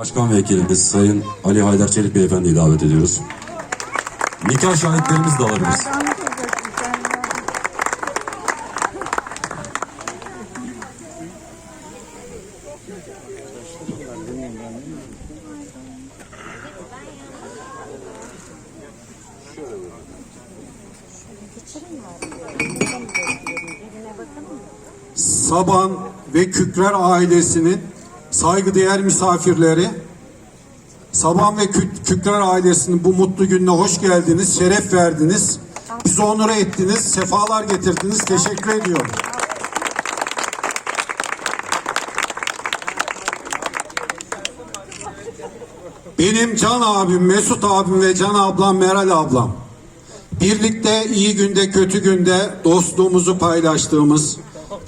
Başkan Vekilimiz Sayın Ali Haydar Çelik Beyefendi'yi davet ediyoruz. Nikah şahitlerimizi de alabiliriz. Saban ve Kükrer ailesinin saygıdeğer misafirleri, Saban ve Kü- Kükrer ailesinin bu mutlu gününe hoş geldiniz, şeref verdiniz. Bizi onur ettiniz, sefalar getirdiniz. Teşekkür ediyorum. Benim Can abim, Mesut abim ve Can ablam, Meral ablam. Birlikte iyi günde kötü günde dostluğumuzu paylaştığımız,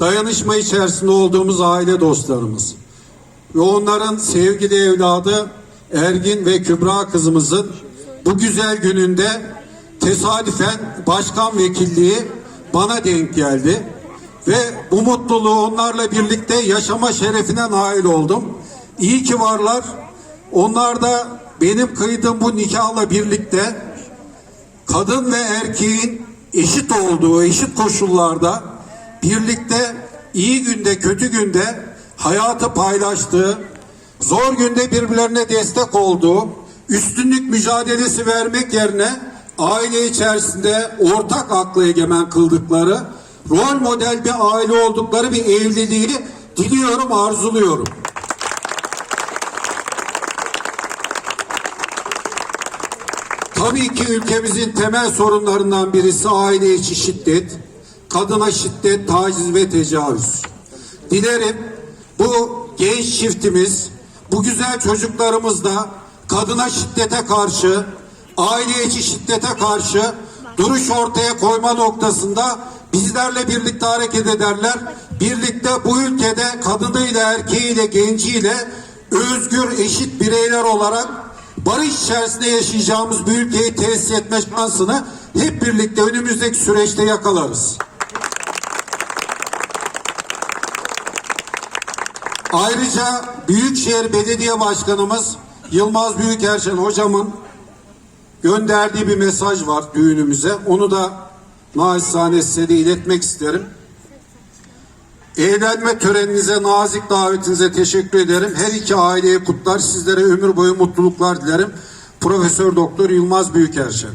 dayanışma içerisinde olduğumuz aile dostlarımız. Ve onların sevgili evladı Ergin ve Kübra kızımızın bu güzel gününde tesadüfen başkan vekilliği bana denk geldi. Ve bu mutluluğu onlarla birlikte yaşama şerefine nail oldum. İyi ki varlar. Onlar da benim kıydığım bu nikahla birlikte kadın ve erkeğin eşit olduğu, eşit koşullarda birlikte iyi günde, kötü günde hayatı paylaştığı, zor günde birbirlerine destek olduğu, üstünlük mücadelesi vermek yerine aile içerisinde ortak aklı egemen kıldıkları, rol model bir aile oldukları bir evliliği diliyorum, arzuluyorum. Tabii ki ülkemizin temel sorunlarından birisi aile içi şiddet, kadına şiddet, taciz ve tecavüz. Dilerim bu genç çiftimiz, bu güzel çocuklarımız da kadına şiddete karşı, aile içi şiddete karşı duruş ortaya koyma noktasında bizlerle birlikte hareket ederler. Birlikte bu ülkede kadınıyla, erkeğiyle, genciyle özgür, eşit bireyler olarak barış içerisinde yaşayacağımız bir ülkeyi tesis etme şansını hep birlikte önümüzdeki süreçte yakalarız. Ayrıca Büyükşehir Belediye Başkanımız Yılmaz Büyükerşen hocamın gönderdiği bir mesaj var düğünümüze. Onu da naçizane size de iletmek isterim. Evlenme töreninize, nazik davetinize teşekkür ederim. Her iki aileye kutlar, sizlere ömür boyu mutluluklar dilerim. Profesör Doktor Yılmaz Büyükerşen.